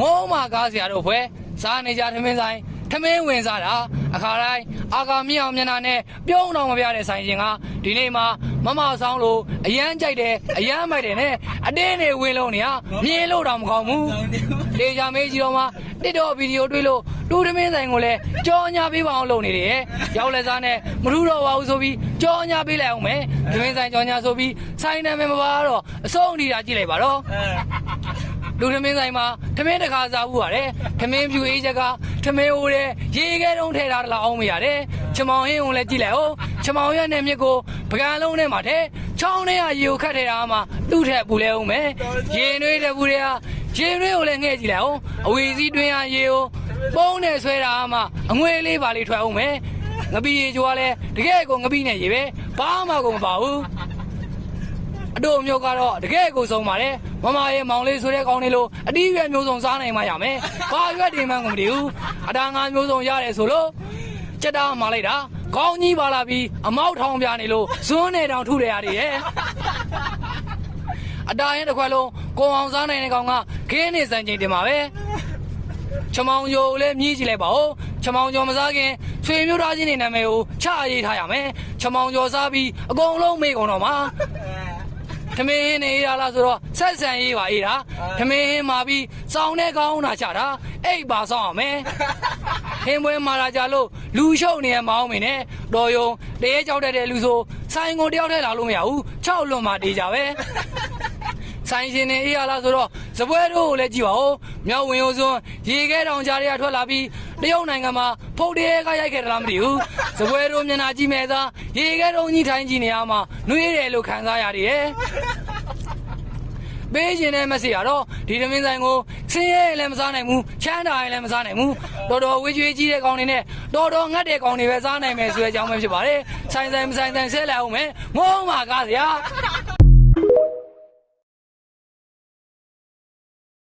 ငုံးမာကားစရာတို့ဖွဲစားနေကြထမင်းဆိုင်ထမင်းဝင်စားတာအခါတိုင်းအာကာမြောင်မျက်နှာနဲ့ပြုံးတော်မပြတဲ့ဆိုင်ရှင်ကဒီနေ့မှာမမဆောင်လို့အရန်ကြိုက်တယ်အရန်မိုက်တယ်နဲ့အတင်းနေဝင်လုံးနေဟာမြင်လို့တော့မကောင်းဘူးဒေချာမေးကြီးတော်မှာတစ်တော့ဗီဒီယိုတွေ့လို့တူထမင်းဆိုင်ကိုလည်းကြောညာပေးပါအောင်လုပ်နေတယ်ရောက်လက်စားနဲ့မထူးတော့ပါဘူးဆိုပြီးကြောညာပေးလိုက်အောင်မယ်ထမင်းဆိုင်ကြောညာဆိုပြီးဆိုင်နာမည်မပါတော့အဆုံးအထိတာကြည့်လိုက်ပါတော့ လူထမင်းဆိုင်မှာထမင်းတစ်ခါစားဘူးပါတယ်ထမင်းဖြူအေးချက်ကထမင်းဟိုတဲ့ရေခဲတုံးထဲထားတလားအောင်မရတယ်ချမောင်ဟင်းုံလည်းကြည့်လိုက်ဟုတ်ချမောင်ရက်နဲ့မြစ်ကိုပကံလုံးထဲမှာထဲချောင်းထဲကရေကိုခတ်ထဲတာမှသူ့ထက်ပူလဲအောင်မယ်ရေနွေးတဲ့ဘူးတွေကရေနွေးကိုလည်းငှဲ့ကြည့်လိုက်ဟုတ်အဝီစည်းတွင်းရရေကိုပုံးနဲ့ဆွဲတာမှအငွေလေးပါလေးထွက်အောင်မယ်ငပီရေချိုကလည်းတကယ်ကိုငပီနဲ့ရေပဲဘာမှကိုမပါဘူး အတို့မျိုးကတော့တကယ်ကိုဆုံးပါတယ်မမရဲ့မောင်လေးဆိုတဲ့ကောင်းလေးလို့အတီးရွယ်မျိုးစုံစားနိုင်မှရမယ်ဘာရွက်တင်မှန်းကိုမတည်ဘူးအတားငါမျိုးစုံရတယ်ဆိုလို့ကြက်တာမှလိုက်တာကောင်းကြီးပါလာပြီးအမောက်ထောင်ပြနေလို့ဇွန်းနဲ့တောင်ထုရရတယ်ရဲ့အတားရင်တစ်ခွက်လုံးကိုအောင်စားနိုင်တဲ့ကောင်ကခင်းနေစံချိန်တင်ပါပဲချမောင်ကျော်ကိုလည်းမြည်ကြည့်လိုက်ပါဦးချမောင်ကျော်မစားခင်ဆွေမျိုးသားချင်းတွေနာမည်ကိုချရေးထားရမယ်ချမောင်ကျော်စားပြီးအကုန်လုံးမေ့ကုန်တော့မှာ ထမင်းဟင်းနေရလားဆိုတော့ဆက်ဆံရေးပါအေးတာထမင်းဟင်းမာပြီးစောင်းတဲ့ကောင်းတာချတာအိတ်ပါဆောင်အောင်မယ်ဟင်းပွဲမာလာကြလို့လူရှုပ်နေရမအောင်မင်းနဲ့တော်ယုံတရေကြောက်တတ်တဲ့လူဆိုဆိုင်ကိုတယောက်တည်းလာလို့မရဘူး၆လွန်မှတေးကြပဲဆိုင်ရှင်နေအေးရလားဆိုတော့စပွဲတို့ကိုလည်းကြည့်ပါဦးမြောက်ဝင်ရိုးစွန်းရေခဲတောင်ကြားတွေကထွက်လာပြီး တရုတ်နိုင်ငံမှာဖုတ်တဲကရိုက်ခဲ့တယ်လားမသိဘူးစပွဲတို့မျက်နှာကြည့်မဲ့သားရေခဲတုံးကြီးထိုင်းကြည့်နေရမှာနှွေးတယ်လို့ခံစားရတယ်ပေးခြင်းနဲ့မစီရတော့ဒီသမင်းဆိုင်ကိုဆင်းရဲရင်လည်းမစားနိုင်ဘူးချမ်းသာရင်လည်းမစားနိုင်ဘူးတော်တော်ဝေးကြွေးကြီးတဲ့ကောင်တွေနဲ့တော်တော်ငတ်တဲ့ကောင်တွေပဲစားနိုင်မယ်ဆိုတဲ့အကြောင်းပဲဖြစ်ပါတယ်ဆိုင်ဆိုင်မဆိုင်ဆိုင်ဆဲလိုက်အောင်မယ်ငုံးပါကားစရာ